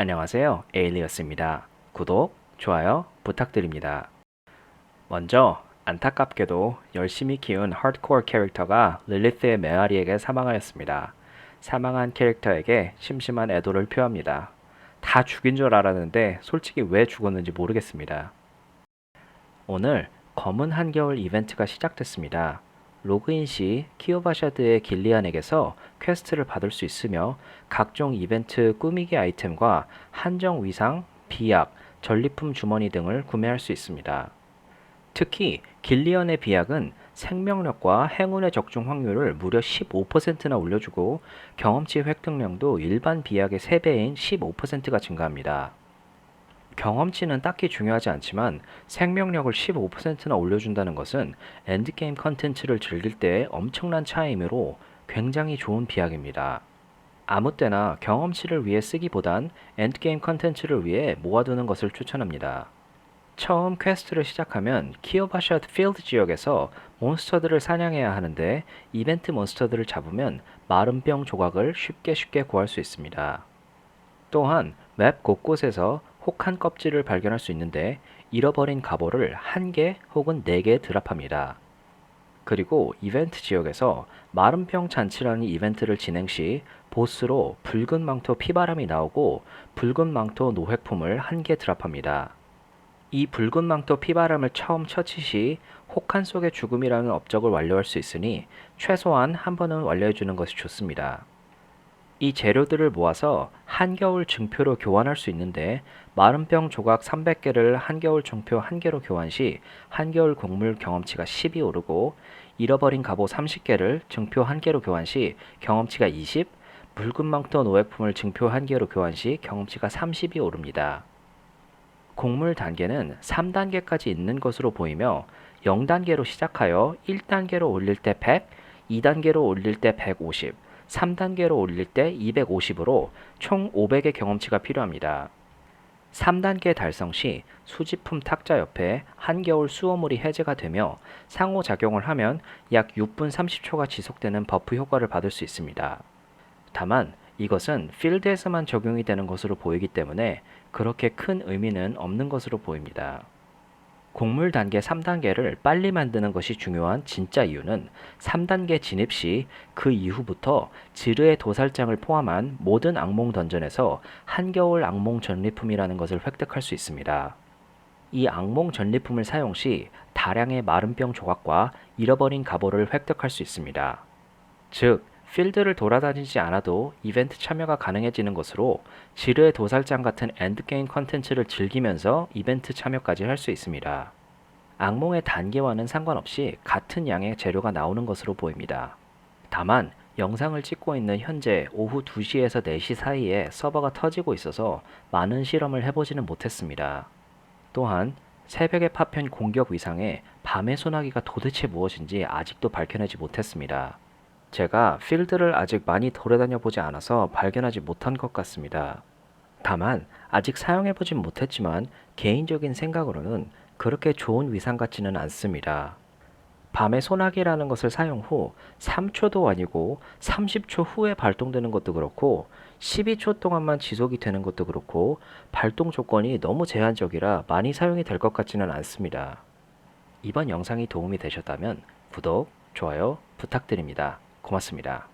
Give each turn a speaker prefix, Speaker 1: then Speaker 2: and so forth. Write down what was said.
Speaker 1: 안녕하세요. 에일리어스입니다. 구독, 좋아요 부탁드립니다. 먼저 안타깝게도 열심히 키운 하드코어 캐릭터가 릴리스의 메아리에게 사망하였습니다. 사망한 캐릭터에게 심심한 애도를 표합니다. 다 죽인 줄 알았는데 솔직히 왜 죽었는지 모르겠습니다. 오늘 검은 한겨울 이벤트가 시작됐습니다. 로그인 시 키오바샤드의 길리안에게서 퀘스트를 받을 수 있으며 각종 이벤트 꾸미기 아이템과 한정 위상, 비약, 전리품 주머니 등을 구매할 수 있습니다. 특히 길리언의 비약은 생명력과 행운의 적중 확률을 무려 15%나 올려주고 경험치 획득량도 일반 비약의 3배인 15%가 증가합니다. 경험치는 딱히 중요하지 않지만 생명력을 15%나 올려준다는 것은 엔드게임 컨텐츠를 즐길 때 엄청난 차이이므로 굉장히 좋은 비약입니다. 아무 때나 경험치를 위해 쓰기보단 엔드게임 컨텐츠를 위해 모아두는 것을 추천합니다. 처음 퀘스트를 시작하면 키오바샤드 필드 지역에서 몬스터들을 사냥해야 하는데 이벤트 몬스터들을 잡으면 마른 병 조각을 쉽게 쉽게 구할 수 있습니다. 또한 맵 곳곳에서 혹한 껍질을 발견할 수 있는데 잃어버린 갑오를 한개 혹은 네개 드랍합니다. 그리고 이벤트 지역에서 마른 병 잔치라는 이벤트를 진행 시 보스로 붉은 망토 피바람이 나오고 붉은 망토 노획품을 한개 드랍합니다. 이 붉은 망토 피바람을 처음 처치 시 혹한 속의 죽음이라는 업적을 완료할 수 있으니 최소한 한 번은 완료해 주는 것이 좋습니다. 이 재료들을 모아서 한겨울 증표로 교환할 수 있는데 마른병 조각 300개를 한겨울 증표 1개로 교환 시 한겨울 곡물 경험치가 10이 오르고 잃어버린 갑오 30개를 증표 1개로 교환 시 경험치가 20, 붉은 망토 노획품을 증표 1개로 교환 시 경험치가 30이 오릅니다. 곡물 단계는 3단계까지 있는 것으로 보이며 0단계로 시작하여 1단계로 올릴 때 100, 2단계로 올릴 때 150, 3단계로 올릴 때 250으로 총 500의 경험치가 필요합니다. 3단계 달성 시 수집품 탁자 옆에 한겨울 수호물이 해제가 되며 상호작용을 하면 약 6분 30초가 지속되는 버프 효과를 받을 수 있습니다. 다만 이것은 필드에서만 적용이 되는 것으로 보이기 때문에 그렇게 큰 의미는 없는 것으로 보입니다. 곡물 단계 3단계를 빨리 만드는 것이 중요한 진짜 이유는 3단계 진입 시 그 이후부터 지르의 도살장을 포함한 모든 악몽 던전에서 한겨울 악몽 전리품이라는 것을 획득할 수 있습니다. 이 악몽 전리품을 사용 시 다량의 마른병 조각과 잃어버린 갑오를 획득할 수 있습니다. 즉, 필드를 돌아다니지 않아도 이벤트 참여가 가능해지는 것으로 지르의 도살장 같은 엔드게임 컨텐츠를 즐기면서 이벤트 참여까지 할 수 있습니다. 악몽의 단계와는 상관없이 같은 양의 재료가 나오는 것으로 보입니다. 다만 영상을 찍고 있는 현재 오후 2시에서 4시 사이에 서버가 터지고 있어서 많은 실험을 해보지는 못했습니다. 또한 새벽의 파편 공격 위상에 밤의 소나기가 도대체 무엇인지 아직도 밝혀내지 못했습니다. 제가 필드를 아직 많이 돌아다녀 보지 않아서 발견하지 못한 것 같습니다. 다만 아직 사용해 보진 못했지만 개인적인 생각으로는 그렇게 좋은 위상 같지는 않습니다. 밤의 소나기라는 것을 사용 후 3초도 아니고 30초 후에 발동되는 것도 그렇고 12초 동안만 지속이 되는 것도 그렇고 발동 조건이 너무 제한적이라 많이 사용이 될 것 같지는 않습니다. 이번 영상이 도움이 되셨다면 구독, 좋아요 부탁드립니다. 고맙습니다.